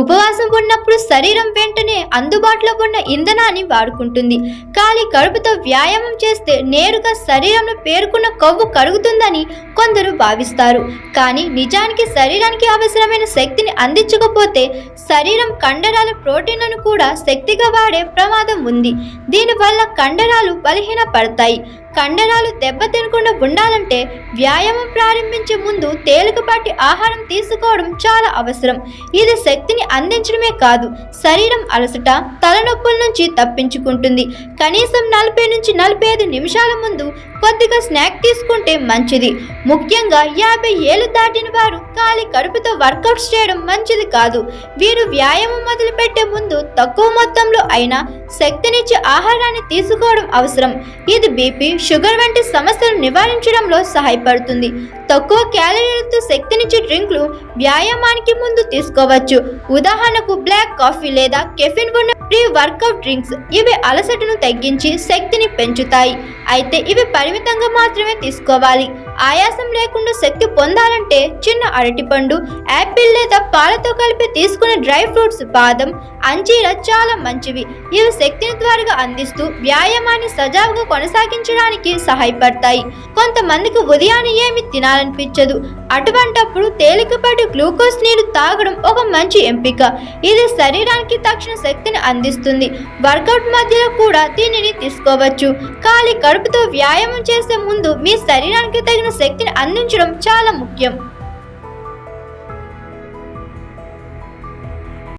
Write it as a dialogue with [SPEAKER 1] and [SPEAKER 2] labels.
[SPEAKER 1] ఉపవాసం ఉన్నప్పుడు శరీరం వెంటనే అందుబాటులో ఉన్న ఇంధనాన్ని వాడుకుంటుంది. ఖాళీ కడుపుతో వ్యాయామం చేస్తే నేరుగా శరీరంలో పేరుకున్న కొవ్వు కరుగుతుందని కొందరు భావిస్తారు. కానీ నిజానికి శరీరానికి అవసరమైన శక్తిని అందించకపోతే శరీరం కండరాల ప్రోటీన్లను కూడా శక్తిగా వాడే ప్రమాదం ఉంది. దీనివల్ల కండరాలు బలహీనపడతాయి. కండరాలు దెబ్బతినకుండా ఉండాలంటే వ్యాయామం ప్రారంభించే ముందు తేలికపాటి ఆహారం తీసుకోవడం చాలా అవసరం. ఇది శక్తిని అందించడమే కాదు శరీరం అలసట తలనొప్పుల నుంచి తప్పించుకుంటుంది. కనీసం నలభై నుంచి నలభై ఐదు నిమిషాల ముందు కొద్దిగా స్నాక్ తీసుకుంటే మంచిది. ముఖ్యంగా యాభై ఏళ్ళు దాటిన వారు ఖాళీ కడుపుతో వర్కౌట్స్ చేయడం మంచిది కాదు. వీరు వ్యాయామం మొదలుపెట్టే ముందు తక్కువ మొత్తంలో అయినా శక్తినిచ్చే ఆహారాన్ని తీసుకోవడం అవసరం. ఇది బీపీ షుగర్ వంటి సమస్యలు నివారించడంలో సహాయపడుతుంది. తక్కువ క్యాలరీలతో శక్తినిచ్చే డ్రింక్లు వ్యాయామానికి ముందు తీసుకోవచ్చు. ఉదాహరణకు బ్లాక్ కాఫీ లేదా కెఫిన్ ఉన్న ప్రీ వర్కౌట్ డ్రింక్స్. ఇవి అలసటను తగ్గించి శక్తిని పెంచుతాయి. అయితే ఇవి పరిమితంగా మాత్రమే తీసుకోవాలి. ఆయాసం లేకుండా శక్తి పొందాలంటే చిన్న అరటిపండు యాపిల్ లేదా పాలతో కలిపి తీసుకునే డ్రై ఫ్రూట్స్ బాదం అంజీర చాలా మంచివి. ఇవి శక్తిని త్వరగా అందిస్తూ వ్యాయామాన్ని సజావుగా కొనసాగించడానికి సహాయపడతాయి. కొంతమందికి ఉదయాన్నే ఏమి తినాలనిపించదు. అటువంటప్పుడు తేలికపాటి గ్లూకోజ్ నీరు తాగడం ఒక మంచి ఎంపిక. ఇది శరీరానికి తక్షణ శక్తిని అందిస్తుంది. వర్కౌట్ మధ్యలో కూడా దీనిని తీసుకోవచ్చు. ఖాళీ కడుపుతో వ్యాయామం చేసే ముందు మీ శరీరానికి తగిన శక్తిని అందించడం చాలా ముఖ్యం.